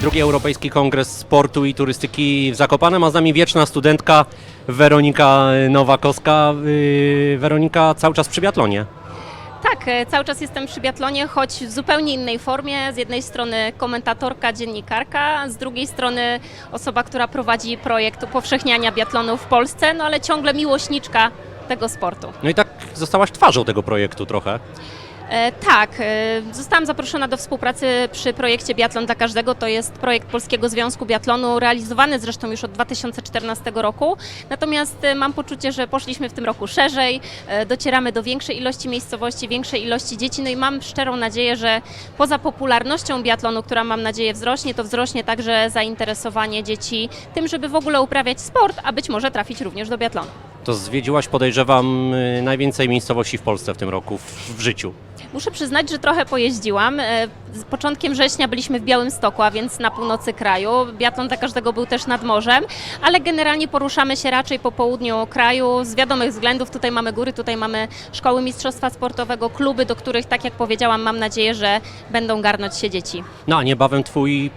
Drugi Europejski Kongres Sportu i Turystyki w Zakopanem, a z nami wieczna studentka Weronika Nowakowska. Yy, Weronika cały czas przy biatlonie. Tak, e, cały czas jestem przy biatlonie, choć w zupełnie innej formie. Z jednej strony komentatorka, dziennikarka, z drugiej strony osoba, która prowadzi projekt upowszechniania biatlonu w Polsce, no ale ciągle miłośniczka tego sportu. No i tak zostałaś twarzą tego projektu trochę. E, tak, e, zostałam zaproszona do współpracy przy projekcie Biatlon dla Każdego. To jest projekt Polskiego Związku Biatlonu, realizowany zresztą już od 2014 roku. Natomiast e, mam poczucie, że poszliśmy w tym roku szerzej, docieramy do większej ilości miejscowości, większej ilości dzieci. No i mam szczerą nadzieję, że poza popularnością biatlonu, która mam nadzieję wzrośnie, to wzrośnie także zainteresowanie dzieci tym, żeby w ogóle uprawiać sport, a być może trafić również do biatlonu. To zwiedziłaś, podejrzewam, najwięcej miejscowości w Polsce w tym roku, w, w życiu. Muszę przyznać, że trochę pojeździłam. E, Z początkiem września byliśmy w Białymstoku, a więc na północy kraju. Biatlon dla każdego był też nad morzem, ale generalnie poruszamy się raczej po południu kraju. Z wiadomych względów tutaj mamy góry, tutaj mamy szkoły mistrzostwa sportowego, kluby, do których, tak jak powiedziałam, mam nadzieję, że będą garnąć się dzieci. No a niebawem twój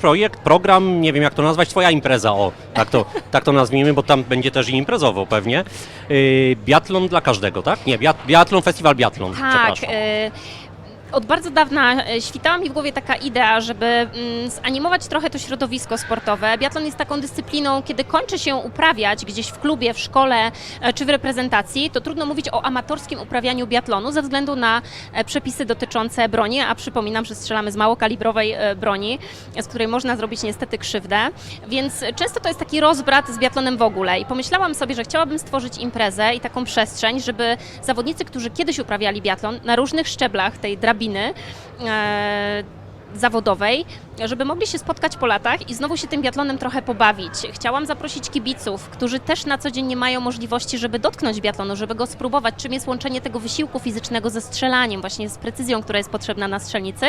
projekt, program, nie wiem jak to nazwać, twoja impreza, o, tak to, tak to nazwijmy, bo tam będzie też i imprezowo pewnie. Yy, biatlon dla każdego, tak? Nie, biat, biatlon, festiwal biatlon, Tak. przepraszam. e, Od bardzo dawna e, świtała mi w głowie taka idea, żeby mm, zanimować trochę to środowisko sportowe. Biatlon jest taką dyscypliną, kiedy kończy się uprawiać gdzieś w klubie, w szkole e, czy w reprezentacji, to trudno mówić o amatorskim uprawianiu biatlonu ze względu na e, przepisy dotyczące broni, a przypominam, że strzelamy z małokalibrowej broni, z której można zrobić niestety krzywdę. Więc często to jest taki rozbrat z biatlonem w ogóle i pomyślałam sobie, że chciałabym stworzyć imprezę i taką przestrzeń, żeby zawodnicy, którzy kiedyś uprawiali biatlon na różnych szczeblach tej drabiny, e, zawodowej, żeby mogli się spotkać po latach i znowu się tym biatlonem trochę pobawić. Chciałam zaprosić kibiców, którzy też na co dzień nie mają możliwości, żeby dotknąć biatlonu, żeby go spróbować, czym jest łączenie tego wysiłku fizycznego ze strzelaniem, właśnie z precyzją, która jest potrzebna na strzelnicy.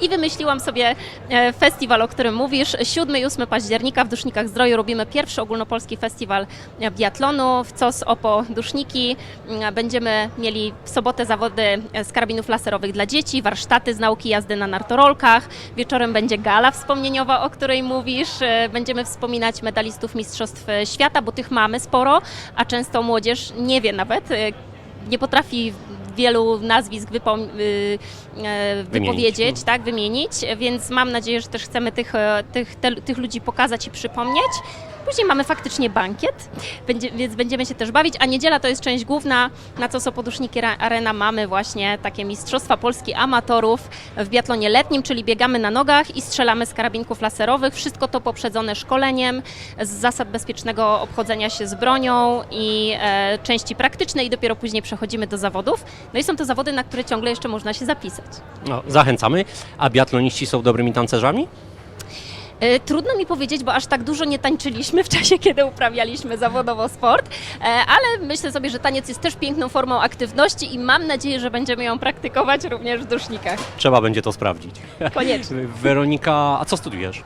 I wymyśliłam sobie e, festiwal, o którym mówisz. 7 i 8 października w Dusznikach Zdroju robimy pierwszy ogólnopolski festiwal biatlonu w COS OPO Duszniki. Mm, Będziemy mieli w sobotę zawody e, z karabinów laserowych dla dzieci, warsztaty z nauki jazdy na nartorolkach. Wieczorem będzie gala wspomnieniowa, o której mówisz. E, Będziemy wspominać medalistów Mistrzostw Świata, bo tych mamy sporo, a często młodzież nie wie nawet, e, nie potrafi wielu nazwisk y, e, wypowiedzieć, tak, wymienić, więc mam nadzieję, że też chcemy tych, tych, te, tych ludzi pokazać i przypomnieć. Później mamy faktycznie bankiet, będzie, więc będziemy się też bawić, a niedziela to jest część główna, na co Sopoduszniki Ra- Arena mamy właśnie takie Mistrzostwa Polski Amatorów w biatlonie letnim, czyli biegamy na nogach i strzelamy z karabinków laserowych. Wszystko to poprzedzone szkoleniem z zasad bezpiecznego obchodzenia się z bronią i e, części praktycznej i dopiero później przechodzimy do zawodów. No i są to zawody, na które ciągle jeszcze można się zapisać. No, zachęcamy. A biatloniści są dobrymi tancerzami? E, Trudno mi powiedzieć, bo aż tak dużo nie tańczyliśmy w czasie, kiedy uprawialiśmy zawodowo sport, e, ale myślę sobie, że taniec jest też piękną formą aktywności i mam nadzieję, że będziemy ją praktykować również w dusznikach. Trzeba będzie to sprawdzić. Koniecznie. Weronika, a co studiujesz?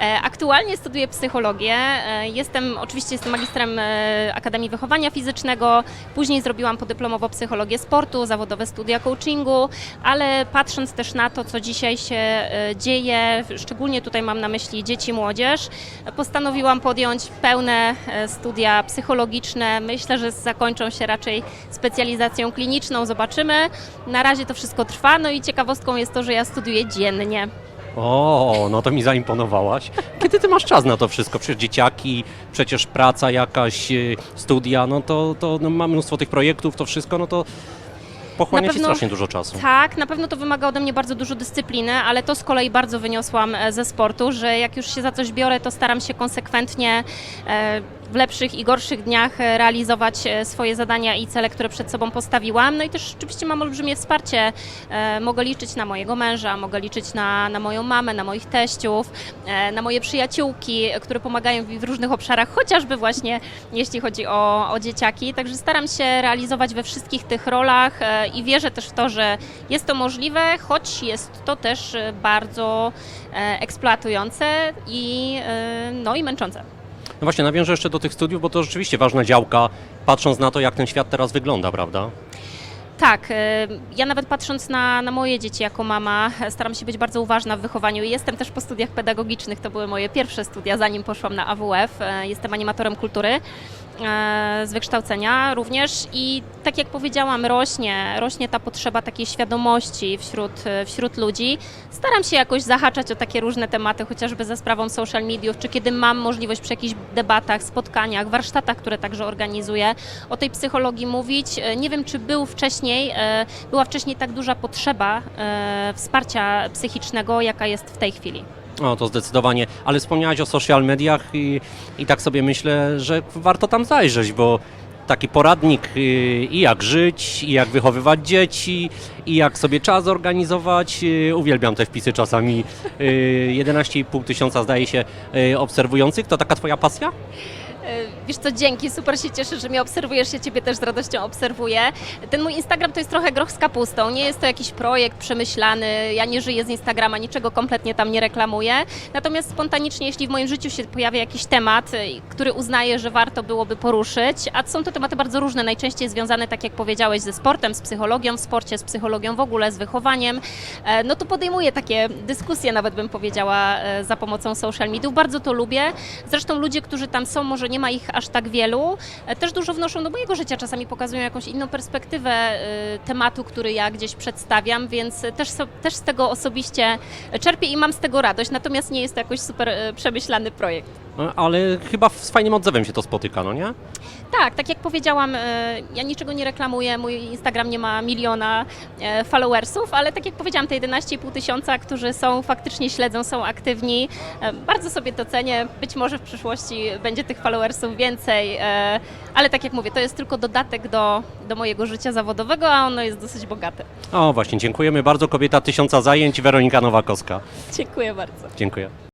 E, Aktualnie studiuję psychologię. E, Jestem, oczywiście jestem magistrem e, Akademii Wychowania Fizycznego. Później zrobiłam podyplomowo psychologię sportu, zawodowe studia coachingu, ale patrząc też na to, co dzisiaj się dzieje, szczególnie tutaj mam na myśli dzieci, młodzież, postanowiłam podjąć pełne studia psychologiczne. Myślę, że zakończą się raczej specjalizacją kliniczną. Zobaczymy. Na razie to wszystko trwa. No i ciekawostką jest to, że ja studiuję dziennie. O, no to mi zaimponowałaś. Kiedy ty masz czas na to wszystko? Przecież dzieciaki, przecież praca jakaś, y, studia, no to, to no, mam mnóstwo tych projektów, to wszystko, no to pochłania Na ci pewno- strasznie dużo czasu. Tak, na pewno to wymaga ode mnie bardzo dużo dyscypliny, ale to z kolei bardzo wyniosłam e, ze sportu, że jak już się za coś biorę, to staram się konsekwentnie e, w lepszych i gorszych dniach e, realizować e, swoje zadania i cele, które przed sobą postawiłam. No i też oczywiście mam olbrzymie wsparcie. E, Mogę liczyć na mojego męża, mogę liczyć na, na moją mamę, na moich teściów, na moje przyjaciółki, które pomagają mi w różnych obszarach, chociażby właśnie jeśli chodzi o, o dzieciaki. Także staram się realizować we wszystkich tych rolach i wierzę też w to, że jest to możliwe, choć jest to też bardzo eksploatujące i, no i męczące. No właśnie, nawiążę jeszcze do tych studiów, bo to rzeczywiście ważna działka, patrząc na to, jak ten świat teraz wygląda, prawda? Tak, e, ja nawet patrząc na, na moje dzieci jako mama, staram się być bardzo uważna w wychowaniu i jestem też po studiach pedagogicznych, to były moje pierwsze studia, zanim poszłam na AWF. E, Jestem animatorem kultury z wykształcenia również i tak jak powiedziałam, rośnie, rośnie ta potrzeba takiej świadomości wśród, e, wśród ludzi. Staram się jakoś zahaczać o takie różne tematy, chociażby za sprawą social mediów, czy kiedy mam możliwość przy jakichś debatach, spotkaniach, warsztatach, które także organizuję, o tej psychologii mówić. E, Nie wiem, czy był wcześniej, e, była wcześniej tak duża potrzeba e, wsparcia psychicznego, jaka jest w tej chwili. O, to zdecydowanie. Ale wspomniałaś o social mediach i, i tak sobie myślę, że warto tam zajrzeć, bo taki poradnik y, i jak żyć, i jak wychowywać dzieci, i jak sobie czas organizować. y, Uwielbiam te wpisy czasami. Y, 11,5 tysiąca zdaje się y, obserwujących. To taka twoja pasja? E, Wiesz co, dzięki, super się cieszę, że mnie obserwujesz, ja Ciebie też z radością obserwuję. Ten mój Instagram to jest trochę groch z kapustą, nie jest to jakiś projekt przemyślany, ja nie żyję z Instagrama, niczego kompletnie tam nie reklamuję. Natomiast spontanicznie, jeśli w moim życiu się pojawia jakiś temat, y, który uznaję, że warto byłoby poruszyć, a są to tematy bardzo różne, najczęściej związane, tak jak powiedziałeś, ze sportem, z psychologią w sporcie, z psychologią w ogóle, z wychowaniem, e, no to podejmuję takie dyskusje, nawet bym powiedziała, e, za pomocą social mediów. Bardzo to lubię. Zresztą ludzie, którzy tam są, może nie ma ich aż tak wielu, e, też dużo wnoszą do mojego życia, czasami pokazują jakąś inną perspektywę e, tematu, który ja gdzieś przedstawiam, więc też, też z tego osobiście czerpię i mam z tego radość, natomiast nie jest to jakoś super e, przemyślany projekt. Ale chyba z fajnym odzewem się to spotyka, no nie? Tak, tak jak powiedziałam, e, ja niczego nie reklamuję, mój Instagram nie ma miliona e, followersów, ale tak jak powiedziałam, te 11,5 tysiąca, którzy są, faktycznie śledzą, są aktywni, e, bardzo sobie to cenię, być może w przyszłości będzie tych followersów więcej, ale tak jak mówię, to jest tylko dodatek do, do mojego życia zawodowego, a ono jest dosyć bogate. O właśnie, dziękujemy bardzo. Kobieta tysiąca zajęć, Weronika Nowakowska. Dziękuję bardzo. Dziękuję.